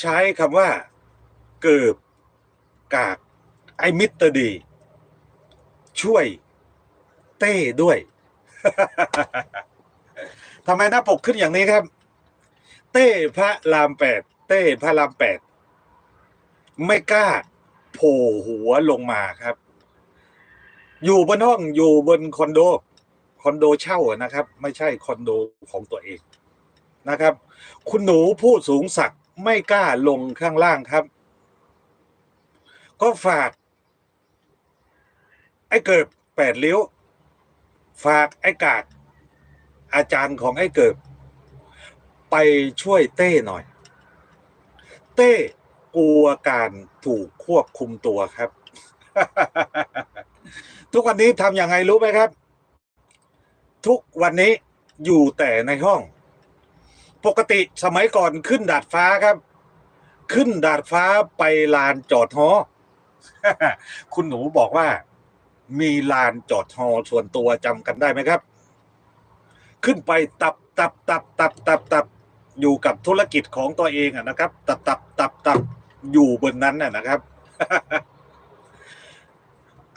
ใช้คำว่าเกิบกากไอมิสเตอร์ดี ช่วยเต้ด้วยทำไมหน้าปกขึ้นอย่างนี้ครับ เต้พระรามแปดเต้พระรามแปดไม่กล้าโผล่หัวลงมาครับ อยู่บนห้องอยู่บนคอนโด คอนโดเช่านะครับ ไม่ใช่คอนโดของตัวเองนะครับ คุณหนูผู้สูงศักดิ์ ไม่กล้าลงข้างล่างครับ ก็ฝาก ไอ้เกิบแปดเลี้ยว ฝากไอ้กากอาจารย์ของไอ้เกิบไปช่วยเต้หน่อย เต้กลัวการถูกควบคุมตัวครับ ทุกวันนี้ทำยังไงรู้ไหมครับ ทุกวันนี้อยู่แต่ในห้อง ปกติสมัยก่อนขึ้นดาดฟ้าครับ ขึ้นดาดฟ้าไปลานจอดฮอคุณหนูบอกว่า มีลานจอดฮอส่วนตัวจำกันได้ไหมครับ ขึ้นไปตับตับตับตับตับตับอยู่กับธุรกิจของตัวเองอะนะครับ ตับตับตับตับอยู่บนนั้นน่ะนะครับ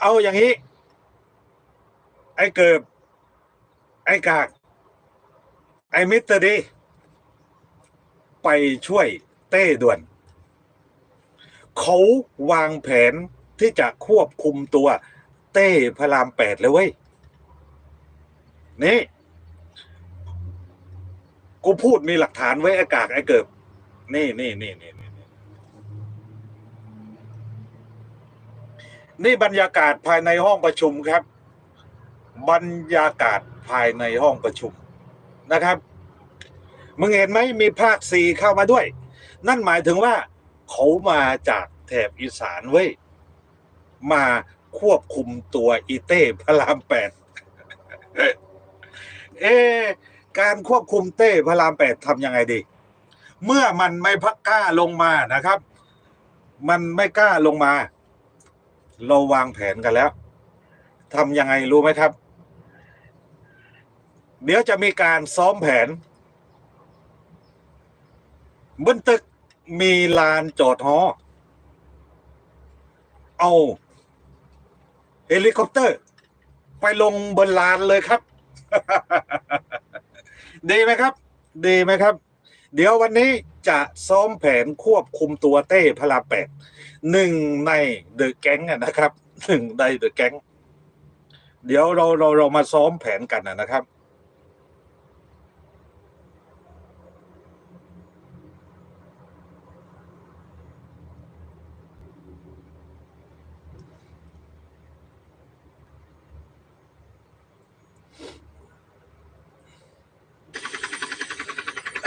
เอาอย่างนี้ ไอ้เกิบไอ้กากไอ้มิสเตอร์ดี ไปช่วยเต้ด่วน เขาวางแผนที่จะควบคุมตัวเต้พระรามแปดเลยเว้ย นี่ กูพูดมีหลักฐานไว้อ้กากไอ้เกิบนี่นี่นี่นี่นี่นี่นี่บรรยากาศภายในห้องประชุมครับ บรรยากาศภายในห้องประชุมนะครับ มึงเห็นไหมมีภาคสี่เข้ามาด้วย นั่นหมายถึงว่า เขามาจากแถบอีสานเว้ย มาควบคุมตัวอีเต้พระรามแปดเอ การควบคุมเต้พระรามแปดทำยังไงดี เมื่อมันไม่พักกล้าลงมานะครับ มันไม่กล้าลงมา เราวางแผนกันแล้วทำยังไงรู้ไหมครับ เดี๋ยวจะมีการซ้อมแผน บนตึกมีลานจอดฮอเอาเฮลิคอปเตอร์ ไปลงบนลานเลยครับ ดีไหมครับ ดีไหมครับ เดี๋ยววันนี้จะซ้อมแผนควบคุมตัวเต้พลาแปดหนึ่งในเดอะแก๊งนะครับหนึ่งในเดอะแก๊งเดี๋ยวเราเราเรามาซ้อมแผนกันนะครับ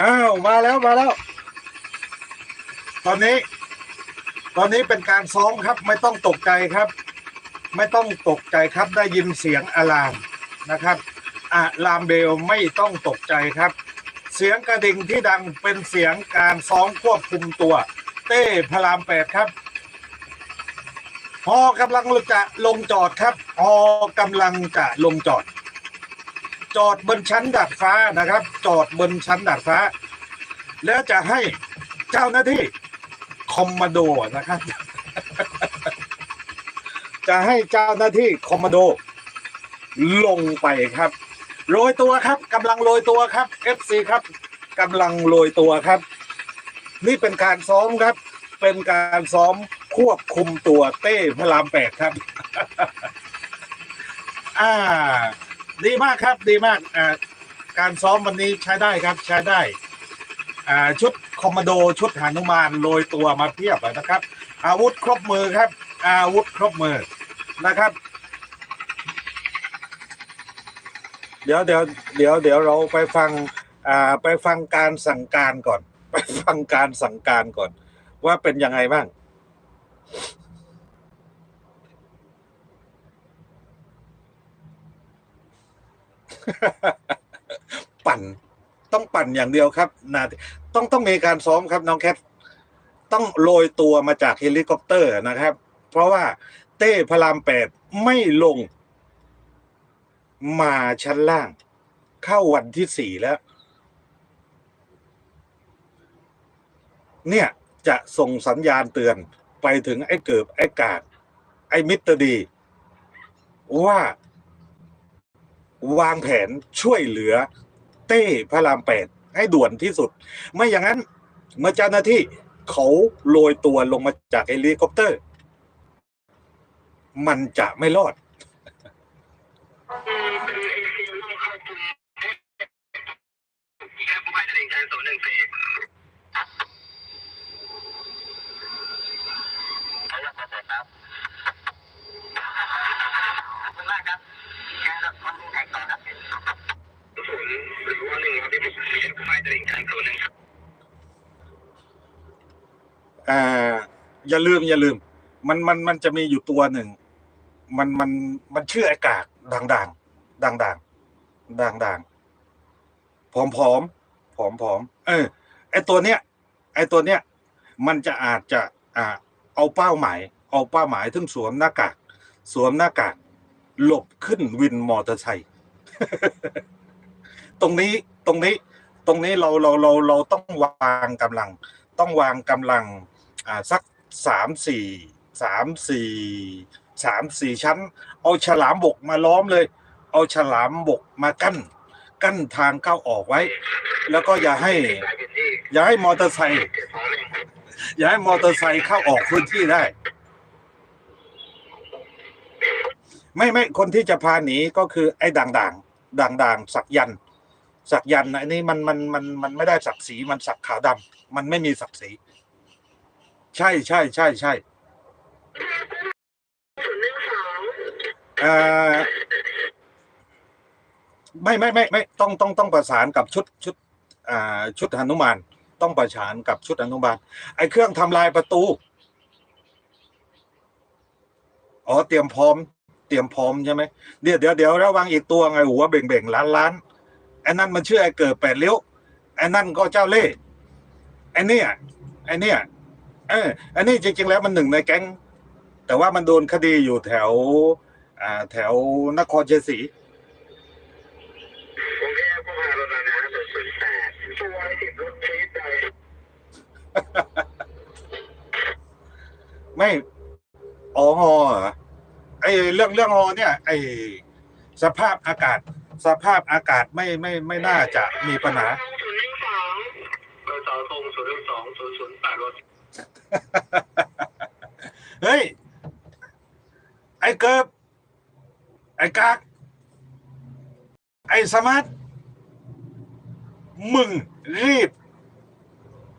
อ้าวมาแล้วมาแล้ว ตอนนี้ ตอนนี้เป็นการซ้อมครับ ไม่ต้องตกใจครับ ไม่ต้องตกใจครับ ได้ยินเสียงอะลามนะครับอะลามเบลไม่ต้องตกใจครับ เสียงกระดิ่งที่ดังเป็นเสียงการซ้อมควบคุมตัว เต้พรามแปดครับฮอกำลังจะลงจอดครับฮอกำลังจะลงจอด จอดบนชั้นดาดฟ้านะครับ จอดบนชั้นดาดฟ้า แล้วจะให้เจ้าหน้าที่คอมมานโดนะครับ จะให้เจ้าหน้าที่คอมมานโด ลงไปครับโรยตัวครับกำลังโรยตัวครับ FC ครับกำลังโรยตัวครับ นี่เป็นการซ้อมครับ เป็นการซ้อมควบคุมตัวเต้พระรามแปดครับ อ่า ดีมากครับดีมากอ่าการซ้อมวันนี้ใช้ได้ครับใช้ได้อ่าชุดคอมมานโดชุดหานุมานโรยตัวมาเพียบเลยนะครับ อาวุธครบมือครับ อาวุธครบมือนะครับ เดี๋ยวเดี๋ยวเดี๋ยวเดี๋ยวเราไปฟังอ่าไปฟังการสั่งการก่อน ไปฟังการสั่งการก่อน ว่าเป็นยังไงบ้าง ปั่นต้องปั่นอย่างเดียวครับนาต้องต้องมีการซ้อมครับน้องแคทต้องโรยตัวมาจากเฮลิคอปเตอร์นะครับ เพราะว่าเต้พระรามแปดไม่ลง มาชั้นล่าง เข้าวันที่สี่แล้ว เนี่ยจะส่งสัญญาณเตือนไปถึงไอ้เกิบไอ้กาดไอ้มิตรดี ว่า วางแผนช่วยเหลือเต้พระรามแปดให้ด่วนที่สุด ไม่อย่างนั้นเมื่อเจ้าหน้าที่เขาโรยตัวลงมาจากเฮลิคอปเตอร์ มันจะไม่รอด อย่าลืมอย่าลืม มันมันมันจะมีอยู่ตัวหนึ่ง มันมันมันชื่ออากาศด่างด่างด่างด่างด่างด่างผอมผอมผอมผอมเออ ไอตัวเนี้ย ไอตัวเนี้ย มันจะอาจจะอ่าเอาเป้าหมาย เอาเป้าหมายถึงสวมหน้ากากสวมหน้ากากหลบขึ้นวินมอเตอร์ไซค์ตรงนี้ตรงนี้ตรงนี้เราเราเราเราต้องวางกำลัง ต้องวางกำลัง อ่าสัก สามสี่สามสี่สามสี่ชั้น เอาฉลามบกมาล้อมเลย เอาฉลามบกมากั้น กั้นทางเข้าออกไว้ แล้วก็อย่าให้ อย่าให้มอเตอร์ไซค์อย่าให้มอเตอร์ไซค์เข้าออกพื้นที่ได้ ไม่ไม่คนที่จะพาหนีก็คือไอ้ด่างด่างด่างด่างสักยันสักยันอันนี้มันมันมันมันไม่ได้สักสีมันสักขาวดำมันไม่มีสักสี ใช่ใช่ใช่ใช่เอ่อไม่ไม่ไม่ไม่ต้องต้องต้องประสานกับชุดชุด อ่า ชุดหนุมานต้องประสานกับชุดหนุมานไอ้เครื่องทำลายประตู อ๋อเตรียมพร้อม เตรียมพร้อมใช่ไหมเดี๋ยวเดี๋ยวเดี๋ยวระวังอีกตัวไงหัวเบ่งเบ่งล้านล้านไอ้นั่นมันชื่อไอ้เกิดแปดเลี้ยวไอ้นั่นก็เจ้าเล่ไอ้เนี่ยไอ้เนี่ย เออ อันนี้จริง ๆ แล้วมันหนึ่งในแก๊ง แต่ว่ามันโดนคดีอยู่แถว อ่า แถวนครชัยศรีผมแค่ผู้พาเรานะรถศูนย์แปดตัวสิบรถชีสใจไม่อ๋อฮอเหรอไอเรื่องเรื่องฮอเนี่ย ไอสภาพอากาศ สภาพอากาศไม่ไม่ไม่น่าจะมีปัญหา ศูนย์หนึ่งสองเบอร์สองทงศูนย์หนึ่งสองศูนย์ศูนย์แปดรถ เฮ้ย ไอ้เกิบไอ้กาก ไอ้สมาร์ทมึงรีบ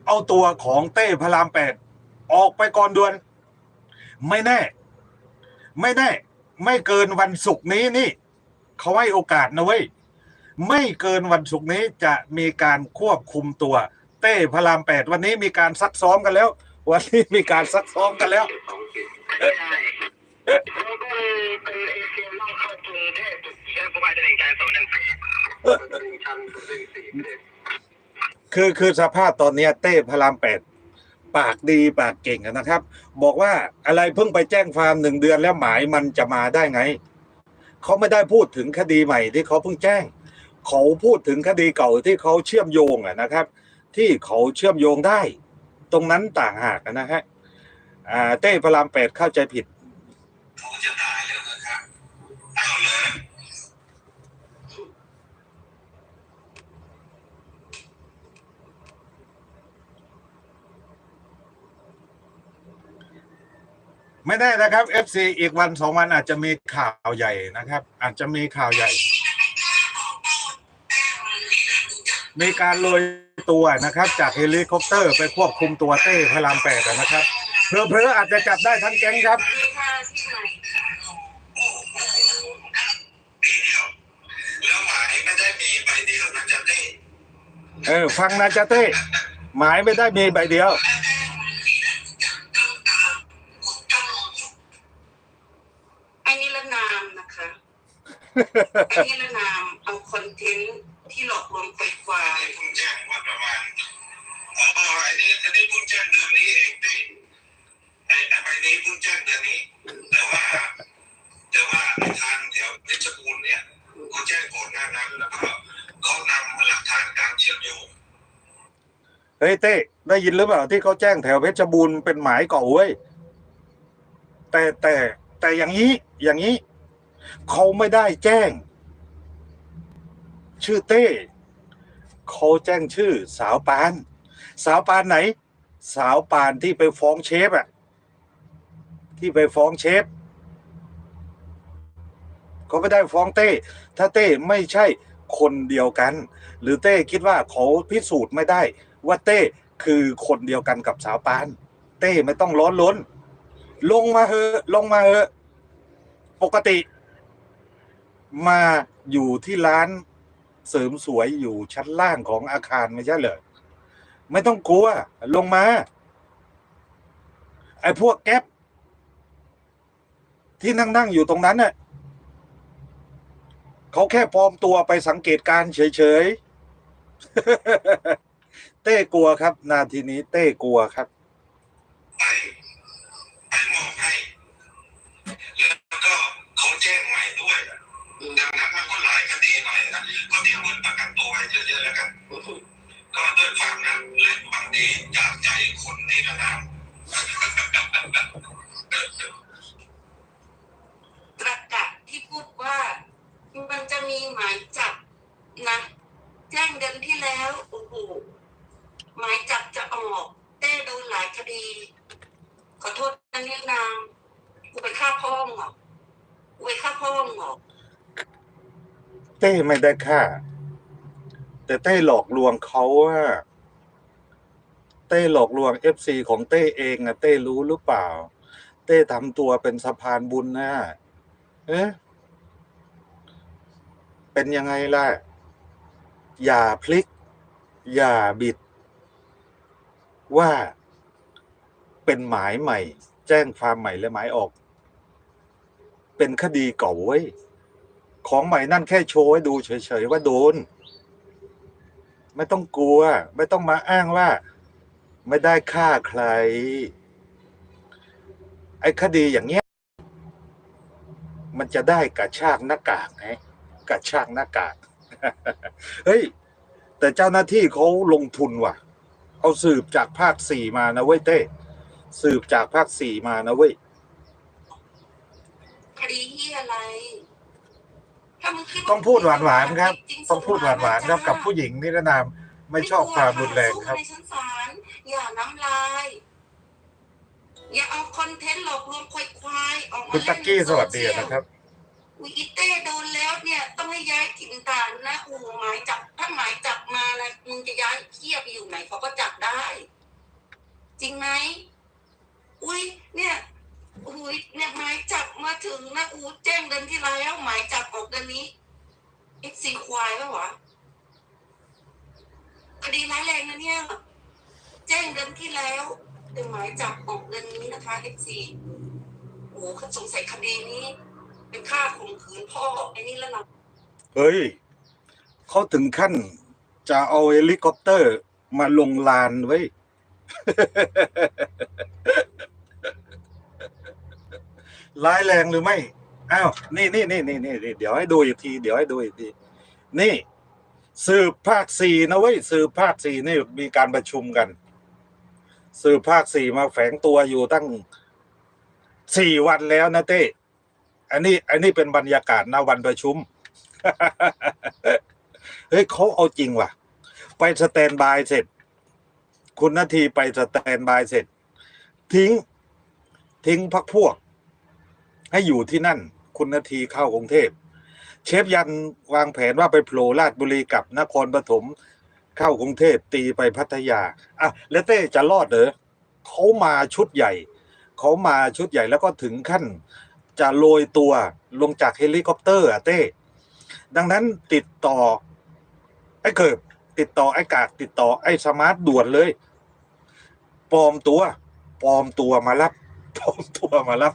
เอาตัวของเต้พระรามแปดออกไปก่อนด่วน ไม่แน่ ไม่แน่ ไม่เกินวันศุกร์นี้นี่ เขาให้โอกาสนะเว้ย ไม่เกินวันศุกร์นี้จะมีการควบคุมตัว เต้พระรามแปดวันนี้มีการซักซ้อมกันแล้ว วันนี้มีการซักซ้อมกันแล้วใช่แล้วก็เป็นเอเชียล่องเข้ากรุงเทพเชื่อผู้พาจะเด็กใจศูนย์หนึ่งสี่หนึ่งชั้นหนึ่งสี่คือคือสภาพตอนนี้เต้พรามแปดปากดีปากเก่งนะครับ บอกว่าอะไรเพิ่งไปแจ้งความหนึ่งเดือนแล้วหมายมันจะมาได้ไงเขาไม่ได้พูดถึงคดีใหม่ที่เขาเพิ่งแจ้ง เขาพูดถึงคดีเก่าที่เขาเชื่อมโยงอะนะครับ ที่เขาเชื่อมโยงได้ ตรงนั้นต่างหากนะฮะอ่าเต้พระรามแปดเข้าใจผิดผมจะตายแล้วนะครับเอาเลยไม่แน่นะครับ FC อีกวันสองวันอาจจะมีข่าวใหญ่นะครับ อาจจะมีข่าวใหญ่ มีการโรยตัวนะครับ จากเฮลิคอปเตอร์ไปควบคุมตัวเต้พระรามแปดนะครับเพลอๆอาจจะจับได้ทั้งแก๊งครับปีเดียวแล้วหมายไม่ได้มีใบเดียวนะจ๊ะเต้เออ ฟังนะจ๊ะเต้หมายไม่ได้มีใบเดียวไอ้นิรนามนะคะไอ้นิรนามเอาคอนเทนต์ ที่หลอกลวงไฟฟ้าไอ้เพิ่งแจ้งว่าประมาณอ๋อไอ้นี่ไอ้นี่เพิ่งแจ้งเดือนนี้เองเต้ไอ้ไอ้ใบนี้เพิ่งแจ้งเดือนนี้ แต่ว่า แต่ว่าอ้ทางแถวเพชรบูรณ์เนี่ยเขาแจ้งก่อนหน้านั้นแล้วก็เขานำหลักฐานการเชื่อมโยงเฮ้ยเต้ได้ยินหรือเปล่าที่เขาแจ้งแถวเพชรบูรณ์เป็นหมายเก่าเว้ยแต่แต่แต่อย่างนี้อย่างนี้เขาไม่ได้แจ้ง ชื่อเต้เขาแจ้งชื่อสาวปาน สาวปานไหน สาวปานที่ไปฟ้องเชฟอะที่ไปฟ้องเชฟเขาไม่ได้ฟ้องเต้ ถ้าเต้ไม่ใช่คนเดียวกัน หรือเต้คิดว่าเขาพิสูจน์ไม่ได้ ว่าเต้คือคนเดียวกันกับสาวปาน เต้ไม่ต้องร้อนล้น ลงมาเถอะลงมาเถอะปกติ มาอยู่ที่ร้าน เสริมสวยอยู่ชั้นล่างของอาคารไม่ใช่เหรอไม่ต้องกลัว ลงมาไอ้พวกแก๊ปที่นั่งนั่งอยู่ตรงนั้นน่ะเขาแค่ปลอมตัวไปสังเกตการเฉยๆ เต้กลัวครับ นาทีนี้เต้กลัวครับ คนนิรนามตรกะที่พูดว่ามันจะมีหมายจับนะแจ้งเดือนที่แล้วโอ้โหหมายจับจะออกเต้โดนหลายคดี ขอโทษนะเนี่ยนางกูไปฆ่าพ่อมึงเหรอกูไปฆ่าพ่อมึงเหรอเต้ไม่ได้ค่าแต่เต้หลอกลวงเขาว่า เต้หลอกลวงเอฟซีของเต้เองอะเต้รู้หรือเปล่า เต้ทำตัวเป็นสะพานบุญนะเอ๊ะเป็นยังไงล่ะ อย่าพลิก อย่าบิด ว่าเป็นหมายใหม่ แจ้งความใหม่และหมายออก เป็นคดีเก่าเว้ยของใหม่นั่นแค่โชว์ให้ดูเฉยๆว่าโดน ไม่ต้องกลัว ไม่ต้องมาอ้างว่า ไม่ได้ฆ่าใคร ไอ้คดีอย่างเงี้ย มันจะได้กระชากหน้ากากไงกระชากหน้ากาก เฮ้ย แต่เจ้าหน้าที่เขาลงทุนว่ะ เอาสืบจากภาคสี่มานะเว้ยเต้สืบจากภาคสี่มานะเว้ยคดีที่อะไรถ้ามึงคิดต้องพูดหวานๆครับจริๆต้องพูดหวานๆครับกับผู้หญิงนิรนาม ไม่ชอบความรุนแรงครับในชั้นศาล อย่าน้ำลาย อย่าเอาคอนเทนต์หลอกลวงควายๆออกมาคุณตักกี้เล่นสวัสดีนะครับ อุยอีเต้โดนแล้วเนี่ย ต้องให้ย้ายถิ่นฐานนะอูหมายจับถ้าหมายจับมานะมึงจะย้ายเทียไปอยู่ไหนเขาก็จับได้ จริงไหมอุ้ยเนี่ยอุ้ยเนี่ยหมายจับมาถึงนะอูแจ้งเดือนที่แล้วหมายจับออกเดือนนี้เอ็กซีควายปะวะคดีร้ายแรงนะเนี่ย แจ้งเดือนที่แล้วแต่หมายจับออกเดือนนี้นะคะเอ็กซีโอ้เขาสงสัยคดีนี้ เป็นค่าข่มขืนพ่อไอ้นี่แล้วนะเฮ้ยเขาถึงขั้น จะเอาเฮลิคอปเตอร์มาลงลานไว้ ร้ายแรงหรือไม่ อ้าว นี่นี่นี่นี่นี่เดี๋ยวให้ดูอีกที เดี๋ยวให้ดูอีกที นี่ สืบภาคสี่นะเว้ย สืบภาคสี่นี่มีการประชุมกัน สืบภาคสี่มาแฝงตัวอยู่ตั้งสี่วันแล้วนะเต้ อันนี้ อันนี้เป็นบรรยากาศณวันประชุม เฮ้ยเขาเอาจริงว่ะ ไปสแตนบายเสร็จ คุณนาทีไปสแตนบายเสร็จ ทิ้ง ทิ้งพักพวก ให้อยู่ที่นั่น คุณนาทีเข้ากรุงเทพ เชฟยันวางแผนว่าไปโผล่ราชบุรีกับนครปฐม เข้ากรุงเทพตีไปพัทยาอะแล้วเต้จะรอดเหรอเขามาชุดใหญ่เขามาชุดใหญ่แล้วก็ถึงขั้น จะโรยตัวลงจากเฮลิคอปเตอร์อะเต้ ดังนั้นติดต่อ ไอ้เกิบติดต่อไอ้กากติดต่อไอ้สมาร์ทด่วนเลยปลอมตัวปลอมตัวมารับปลอมตัวมารับ